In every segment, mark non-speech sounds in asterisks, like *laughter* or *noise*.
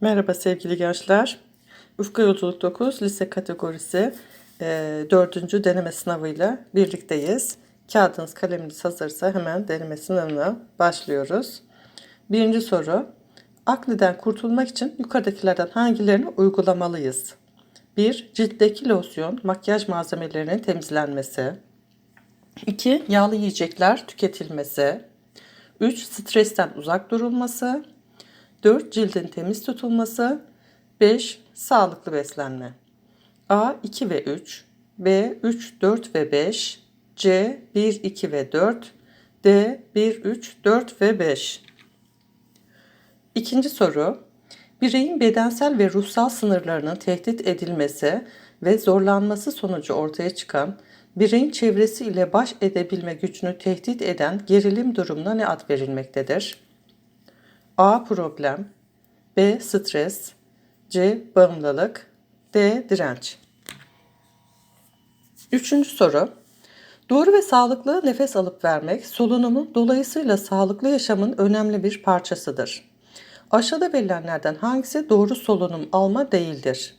Merhaba sevgili gençler. Ufka Yolculuk 9 lise kategorisi e, 4. deneme sınavıyla birlikteyiz. Kağıdınız kaleminiz hazırsa hemen deneme sınavına başlıyoruz. Birinci soru. Akneden kurtulmak için yukarıdakilerden hangilerini uygulamalıyız? 1. Ciltteki losyon, makyaj malzemelerinin temizlenmesi. 2. Yağlı yiyecekler tüketilmesi. 3. Stresten uzak durulması. 4. Cildin temiz tutulması. 5. Sağlıklı beslenme. A 2 ve 3. B 3, 4 ve 5. C 1, 2 ve 4. D 1, 3, 4 ve 5. İkinci soru. Bireyin bedensel ve ruhsal sınırlarının tehdit edilmesi ve zorlanması sonucu ortaya çıkan bireyin çevresi ile baş edebilme gücünü tehdit eden gerilim durumuna ne ad verilmektedir? A. Problem B. Stres C. Bağımlılık D. Direnç Üçüncü soru. Doğru ve sağlıklı nefes alıp vermek solunumun dolayısıyla sağlıklı yaşamın önemli bir parçasıdır. Aşağıda verilenlerden hangisi doğru solunum alma değildir?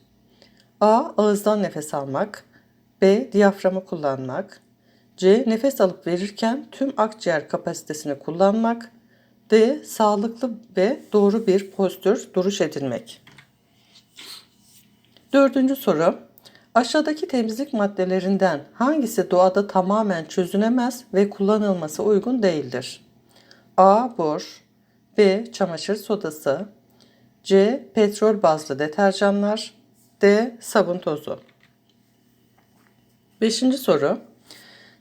A. Ağızdan nefes almak B. Diyaframı kullanmak C. Nefes alıp verirken tüm akciğer kapasitesini kullanmak D. Sağlıklı ve doğru bir postür duruş edinmek. Dördüncü soru. Aşağıdaki temizlik maddelerinden hangisi doğada tamamen çözünemez ve kullanılması uygun değildir? A. Bor B. Çamaşır sodası C. Petrol bazlı deterjanlar D. Sabun tozu Beşinci soru.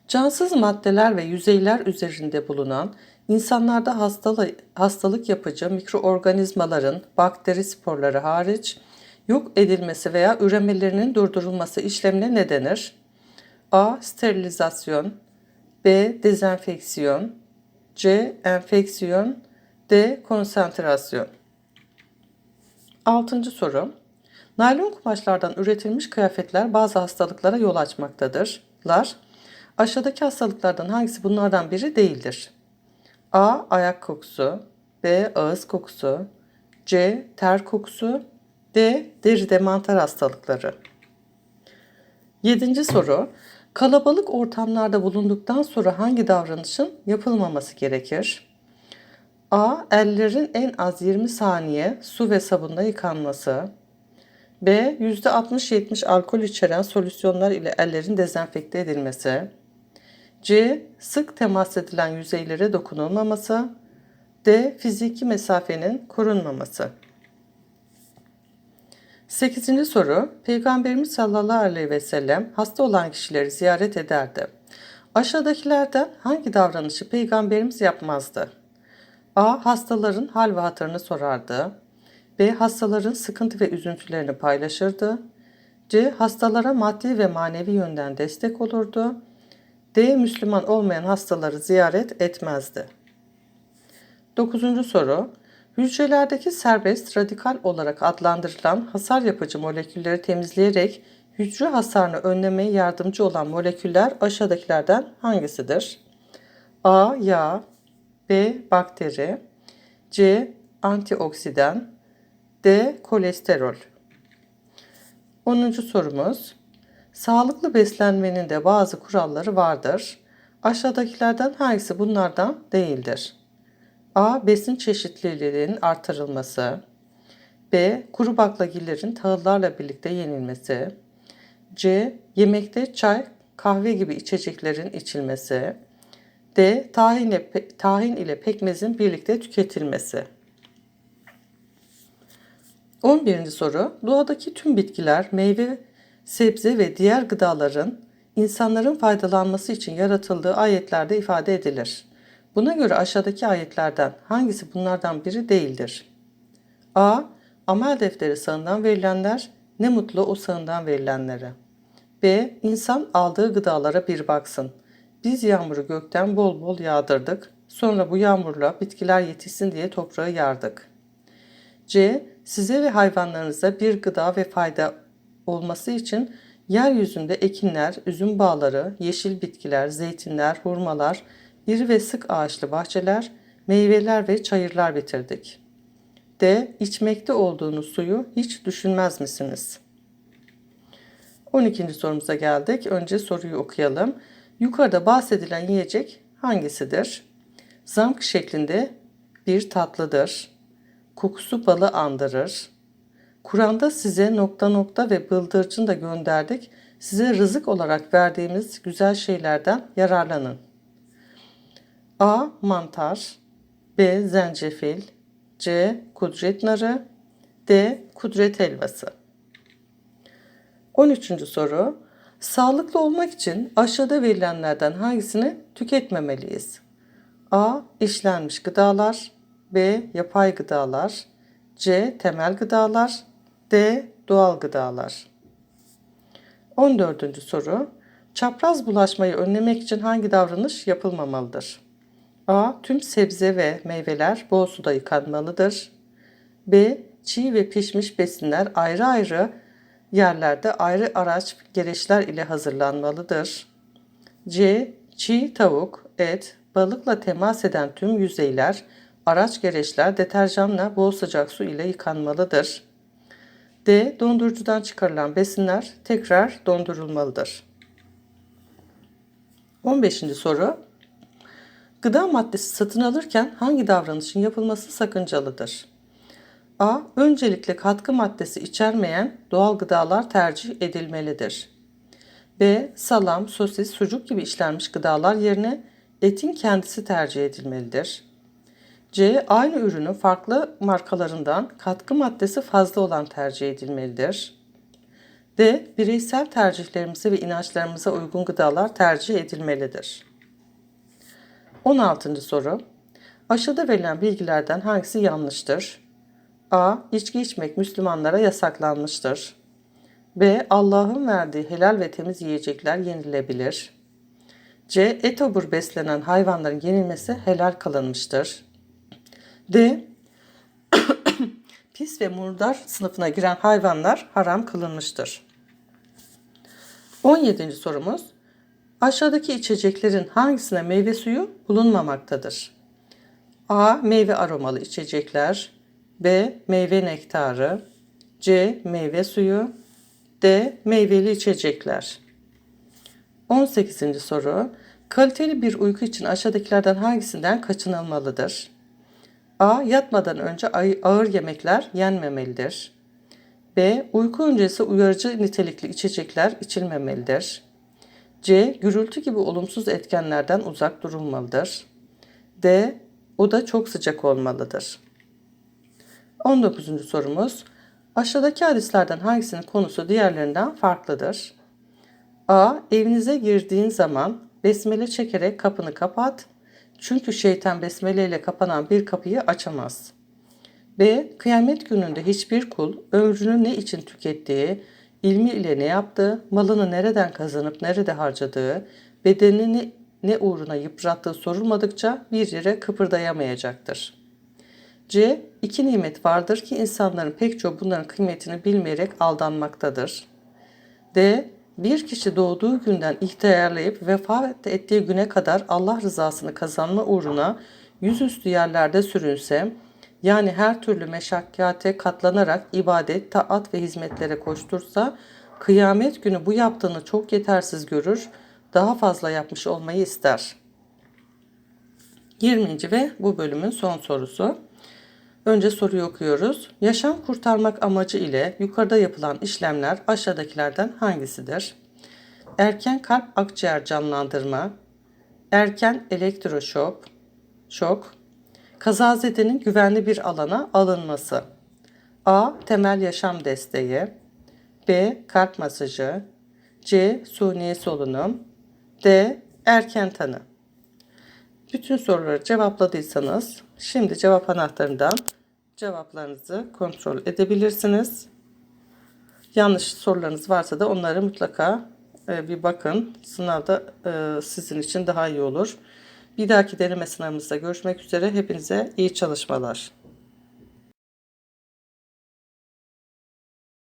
Cansız maddeler ve yüzeyler üzerinde bulunan insanlarda hastalık, hastalık yapıcı mikroorganizmaların bakteri sporları hariç yok edilmesi veya üremelerinin durdurulması işlemine ne denir? A. Sterilizasyon B. Dezenfeksiyon C. Enfeksiyon D. Konsantrasyon Altıncı soru. Naylon kumaşlardan üretilmiş kıyafetler bazı hastalıklara yol açmaktadırlar. Aşağıdaki hastalıklardan hangisi bunlardan biri değildir? A. Ayak kokusu B. Ağız kokusu C. Ter kokusu D. Deride mantar hastalıkları. Yedinci soru. Kalabalık ortamlarda bulunduktan sonra hangi davranışın yapılmaması gerekir? A. Ellerin en az 20 saniye su ve sabunla yıkanması. B. %60-70 alkol içeren solüsyonlar ile ellerin dezenfekte edilmesi. C. Sık temas edilen yüzeylere dokunulmaması. D. Fiziki mesafenin korunmaması. 8. soru. Peygamberimiz sallallahu aleyhi ve sellem hasta olan kişileri ziyaret ederdi. Aşağıdakilerden hangi davranışı peygamberimiz yapmazdı? A. Hastaların hal ve hatırını sorardı. B. Hastaların sıkıntı ve üzüntülerini paylaşırdı. C. Hastalara maddi ve manevi yönden destek olurdu. D. Müslüman olmayan hastaları ziyaret etmezdi. 9. soru. Hücrelerdeki serbest radikal olarak adlandırılan hasar yapıcı molekülleri temizleyerek hücre hasarını önlemeye yardımcı olan moleküller aşağıdakilerden hangisidir? A. Yağ B. Bakteri C. Antioksidan D. Kolesterol 10. sorumuz Sağlıklı beslenmenin de bazı kuralları vardır. Aşağıdakilerden hangisi bunlardan değildir? A. Besin çeşitliliğinin artırılması. B. Kuru baklagillerin tahıllarla birlikte yenilmesi. C. Yemekte çay, kahve gibi içeceklerin içilmesi. D. Tahin tahin ile pekmezin birlikte tüketilmesi. 11. soru. Doğadaki tüm bitkiler, meyve, sebze ve diğer gıdaların insanların faydalanması için yaratıldığı ayetlerde ifade edilir. Buna göre aşağıdaki ayetlerden hangisi bunlardan biri değildir? A. Amel defteri sağından verilenler, ne mutlu o sağından verilenlere. B. İnsan aldığı gıdalara bir baksın. Biz yağmuru gökten bol bol yağdırdık. Sonra bu yağmurla bitkiler yetişsin diye toprağı yardık. C. Size ve hayvanlarınıza bir gıda ve fayda olması için yeryüzünde ekinler, üzüm bağları, yeşil bitkiler, zeytinler, hurmalar, iri ve sık ağaçlı bahçeler, meyveler ve çayırlar bitirdik. D. İçmekte olduğunuz suyu hiç düşünmez misiniz? 12. sorumuza geldik. Önce soruyu okuyalım. Yukarıda bahsedilen yiyecek hangisidir? Zamk şeklinde bir tatlıdır. Kokusu balı andırır. Kur'an'da size nokta nokta ve bıldırcın da gönderdik. Size rızık olarak verdiğimiz güzel şeylerden yararlanın. A. Mantar B. Zencefil C. Kudret narı D. Kudret helvası 13. soru. Sağlıklı olmak için aşağıda verilenlerden hangisini tüketmemeliyiz? A. İşlenmiş gıdalar B. Yapay gıdalar C. Temel gıdalar D. Doğal gıdalar 14. soru. Çapraz bulaşmayı önlemek için hangi davranış yapılmamalıdır? A. Tüm sebze ve meyveler bol suda yıkanmalıdır. B. Çiğ ve pişmiş besinler ayrı ayrı yerlerde ayrı araç gereçler ile hazırlanmalıdır. C. Çiğ tavuk, et, balıkla temas eden tüm yüzeyler, araç gereçler deterjanla bol sıcak su ile yıkanmalıdır. D. Dondurucudan çıkarılan besinler tekrar dondurulmalıdır. 15. soru. Gıda maddesi satın alırken hangi davranışın yapılması sakıncalıdır? A. Öncelikle katkı maddesi içermeyen doğal gıdalar tercih edilmelidir. B. Salam, sosis, sucuk gibi işlenmiş gıdalar yerine etin kendisi tercih edilmelidir. C. Aynı ürünün farklı markalarından katkı maddesi fazla olan tercih edilmelidir. D. Bireysel tercihlerimize ve inançlarımıza uygun gıdalar tercih edilmelidir. 16. soru. Aşağıda verilen bilgilerden hangisi yanlıştır? A. İçki içmek Müslümanlara yasaklanmıştır. B. Allah'ın verdiği helal ve temiz yiyecekler yenilebilir. C. Et obur beslenen hayvanların yenilmesi helal kılınmıştır. D. *coughs* Pis ve murdar sınıfına giren hayvanlar haram kılınmıştır. 17. sorumuz. Aşağıdaki içeceklerin hangisine meyve suyu bulunmamaktadır? A. Meyve aromalı içecekler. B. Meyve nektarı. C. Meyve suyu. D. Meyveli içecekler. 18. soru. Kaliteli bir uyku için aşağıdakilerden hangisinden kaçınılmalıdır? A. Yatmadan önce ağır yemekler yenmemelidir. B. Uyku öncesi uyarıcı nitelikli içecekler içilmemelidir. C. Gürültü gibi olumsuz etkenlerden uzak durulmalıdır. D. Oda çok sıcak olmalıdır. 19. sorumuz. Aşağıdaki hadislerden hangisinin konusu diğerlerinden farklıdır? A. Evinize girdiğin zaman besmele çekerek kapını kapat. Çünkü şeytan besmele ile kapanan bir kapıyı açamaz. B. Kıyamet gününde hiçbir kul ömrünü ne için tükettiği, ilmi ile ne yaptığı, malını nereden kazanıp nerede harcadığı, bedenini ne uğruna yıprattığı sorulmadıkça bir yere kıpırdayamayacaktır. C. İki nimet vardır ki insanların pek çok bunların kıymetini bilmeyerek aldanmaktadır. D. Bir kişi doğduğu günden ihtiyarlayıp vefat ettiği güne kadar Allah rızasını kazanma uğruna yüzüstü yerlerde sürünse, yani her türlü meşakkate katlanarak ibadet, taat ve hizmetlere koştursa, kıyamet günü bu yaptığını çok yetersiz görür, daha fazla yapmış olmayı ister. 20. ve bu bölümün son sorusu. Önce soruyu okuyoruz. Yaşam kurtarmak amacı ile yukarıda yapılan işlemler aşağıdakilerden hangisidir? Erken kalp akciğer canlandırma, erken elektroşok, şok, kazazedenin güvenli bir alana alınması. A. Temel yaşam desteği. B. Kalp masajı. C. Suni solunum. D. Erken tanı. Bütün soruları cevapladıysanız şimdi cevap anahtarından cevaplarınızı kontrol edebilirsiniz. Yanlış sorularınız varsa da onları mutlaka e, bir bakın. Sınavda e, sizin için daha iyi olur. Bir dahaki deneme sınavımızda görüşmek üzere. Hepinize iyi çalışmalar.